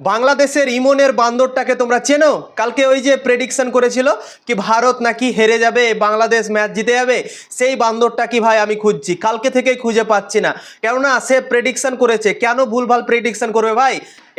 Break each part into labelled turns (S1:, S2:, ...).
S1: বাংলাদেশের ইমনের বান্দরটাকে তোমরা চেনো? কালকে ওই যে প্রেডিকশন করেছিল কি ভারত নাকি হেরে যাবে, বাংলাদেশ ম্যাচ জিতে যাবে, সেই বান্দরটা কি ভাই আমি খুঁজছি। কালকে থেকেই খুঁজে পাচ্ছি না। কেননা সে প্রেডিকশন করেছে। কেন ভুলভাল প্রেডিকশন করবে ভাই?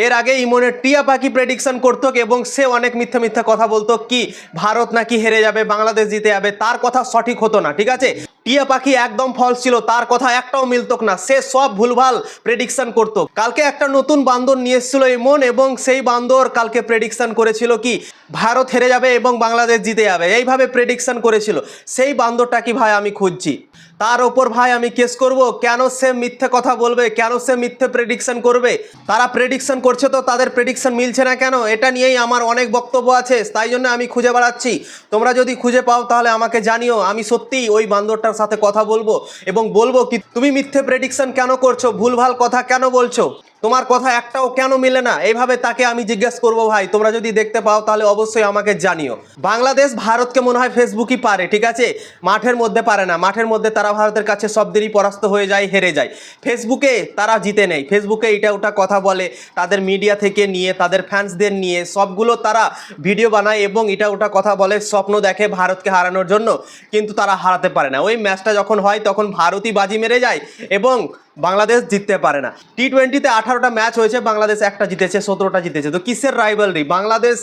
S1: এর আগে ইমনের টিয়া পাখি প্রেডিকশন করতো এবং সে অনেক মিথ্যা মিথ্যা কথা বলতো কি ভারত নাকি হেরে যাবে, বাংলাদেশ জিতে যাবে, তার কথা সঠিক হতো না, ঠিক আছে? টিয়া পাখি একদম ফল ছিল, তার কথা একটাও মিলতো না, সে সব ভুলভাল প্রেডিকশন করত। কালকে একটা নতুন বান্দর নিয়ে এসেছিল ইমন এবং সেই বান্দর কালকে প্রেডিকশন করেছিল কি, ভারত হেরে যাবে এবং বাংলাদেশ জিতে যাবে, এইভাবে প্রেডিকশন করেছিল। সেই বান্দরটা কি ভাই আমি খুঁজছি? তার ওপর ভাই আমি কেস করব। কেন সে মিথ্যে কথা বলবে? কেন সে মিথ্যে প্রেডিকশন করবে? তারা প্রেডিকশন করছে তো তাদের প্রেডিকশন মিলছে না কেন? এটা নিয়েই আমার অনেক বক্তব্য আছে, তাই জন্য আমি খুঁজে বেড়াচ্ছি। তোমরা যদি খুঁজে পাও তাহলে আমাকে জানিও, আমি সত্যিই ওই বান্দরটার সাথে কথা বলব এবং বলব কি, তুমি মিথ্যে প্রেডিকশন কেন করছ? ভুলভাল কথা কেন বলছো? তোমার কথা একটাও কেন মিলে না? এইভাবে তাকে আমি জিজ্ঞেস করব ভাই। তোমরা যদি দেখতে পাও তাহলে অবশ্যই আমাকে জানিও। বাংলাদেশ ভারতকে মনে হয় ফেসবুকই পারে, ঠিক আছে? মাঠের মধ্যে পারে না। মাঠের মধ্যে তারা ভারতের কাছে সব দিনই পরাস্ত হয়ে যায়, হেরে যায়। ফেসবুকে তারা জিতে নেয় ফেসবুকে এটা ওটা কথা বলে, তাদের মিডিয়া থেকে নিয়ে, তাদের ফ্যান্সদের নিয়ে, সবগুলো তারা ভিডিও বানায় এবং এটা ওটা কথা বলে, স্বপ্ন দেখে ভারতকে হারানোর জন্য। কিন্তু তারা হারাতে পারে না। ওই ম্যাচটা যখন হয়, তখন ভারতই বাজি মেরে যায় এবং বাংলাদেশ জিততে পারে না। টি টোয়েন্টিতে আঠারোটা ম্যাচ হয়েছে, বাংলাদেশ একটা জিতেছে, সতেরোটা জিতেছে। তো কিসের রাইভালরি বাংলাদেশ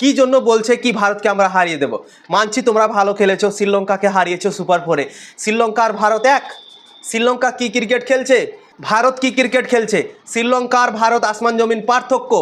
S1: কি জন্য বলছে কি ভারতকে আমরা হারিয়ে দেব? মানছি তোমরা ভালো খেলেছো, শ্রীলঙ্কাকে হারিয়েছো সুপার ফোরে শ্রীলঙ্কা আর ভারত এক। শ্রীলঙ্কা কি ক্রিকেট খেলছে? ভারত কি ক্রিকেট খেলছে? শ্রীলঙ্কার ভারত আসমান জমিন পার্থক্য।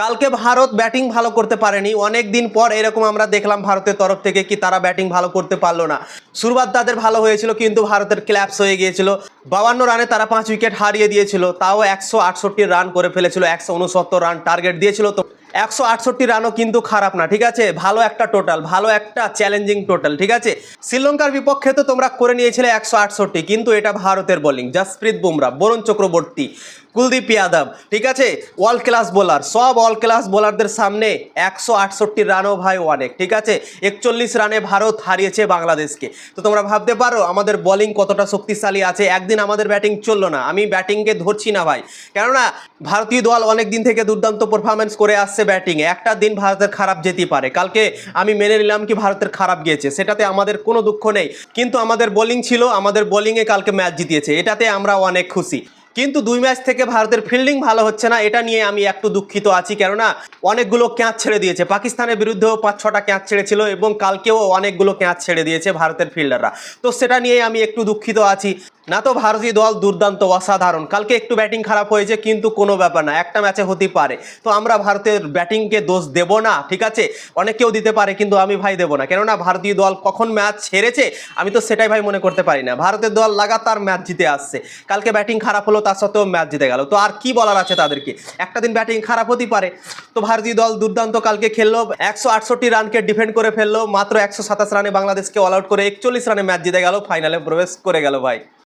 S1: কালকে ভারত ব্যাটিং ভালো করতে পারেনি। অনেক দিন পর এরকম আমরা দেখলাম ভারতের তরফ থেকে কি তারা ব্যাটিং ভালো করতে পারল না। শুরুবাত তাদের ভালো হয়েছিল, কিন্তু ভারতের ক্ল্যাপস হয়ে গিয়েছিল। বাবান্ন রানে তারা পাঁচ উইকেট হারিয়ে দিয়েছিল, তাও একশো আটষট্টি রান করে ফেলেছিল, একশো উনসত্তর রান টার্গেট দিয়েছিল। তো একশো আটষট্টি রানও কিন্তু খারাপ না, ঠিক আছে? ভালো একটা টোটাল ভালো একটা চ্যালেঞ্জিং টোটাল ঠিক আছে? শ্রীলঙ্কার বিপক্ষে তো তোমরা করে নিয়েছিলে একশো আটষট্টি, কিন্তু এটা ভারতের বোলিং জাসপ্রীত বুমরা, বরুণ চক্রবর্তী কুলদীপ যাদব ঠিক আছে? অল ক্লাস বোলার সব অল ক্লাস বোলারদের সামনে একশো আটষট্টি রানও ভাই অনেক ঠিক আছে? একচল্লিশ রানে ভারত হারিয়েছে বাংলাদেশকে। তো তোমরা ভাবতে পারো, আমাদের বোলিং কতটা শক্তিশালী আছে, একদিন আমাদের ব্যাটিং চলল না। আমি ব্যাটিংকে ধরছি না ভাই। কেননা, ভারতীয় দল অনেক দিন থেকে দুর্দান্ত পারফরমেন্স করে আসছে ব্যাটিংয়ে একটা দিন ভারতের খারাপ যেতে পারে। কালকে আমি মেনে নিলাম কি ভারতের খারাপ গিয়েছে। সেটাতে আমাদের কোনো দুঃখ নেই। কিন্তু আমাদের বোলিং ছিল, আমাদের বোলিংয়ে কালকে ম্যাচ জিতিয়েছে। এটাতে আমরা অনেক খুশি। কিন্তু দুই ম্যাচ থেকে ভারতের ফিল্ডিং ভালো হচ্ছে না, এটা নিয়ে আমি একটু দুঃখিত আছি। কেননা অনেকগুলো ক্যাঁচ ছেড়ে দিয়েছে। পাকিস্তানের বিরুদ্ধেও পাঁচ, ছটা ক্যাঁচ ছেড়েছিল এবং কালকেও অনেকগুলো ক্যাঁচ ছেড়ে দিয়েছে ভারতের ফিল্ডাররা। তো সেটা নিয়ে আমি একটু দুঃখিত আছি। না তো ভারতীয় দল দুর্দান্ত, অসাধারণ। কালকে একটু ব্যাটিং খারাপ হয়েছে, কিন্তু কোনো ব্যাপার না, একটা ম্যাচে হতে পারে। তো আমরা ভারতের ব্যাটিংকে দোষ দেব না, ঠিক আছে? অনেকেও দিতে পারে, কিন্তু আমি ভাই দেবো না। কেননা ভারতীয় দল কখন ম্যাচ ছেড়েছে আমি তো সেটাই ভাই মনে করতে পারি না। ভারতের দল লাগাতার ম্যাচ জিতে আসছে। কালকে ব্যাটিং খারাপ হলো তার সত্ত্বেও ম্যাচ জিতে গেল। তো আর কি বলার আছে তাদেরকে? একটা দিন ব্যাটিং খারাপ হতেই পারে। তো ভারতীয় দল দুর্দান্ত কালকে খেললো, একশো আটষট্টি রানকে ডিফেন্ড করে ফেলল, মাত্র একশো সাতাশ রানে বাংলাদেশকে অল আউট করে একচল্লিশ রানে ম্যাচ জিতে গেল, ফাইনালে প্রবেশ করে গেল ভাই।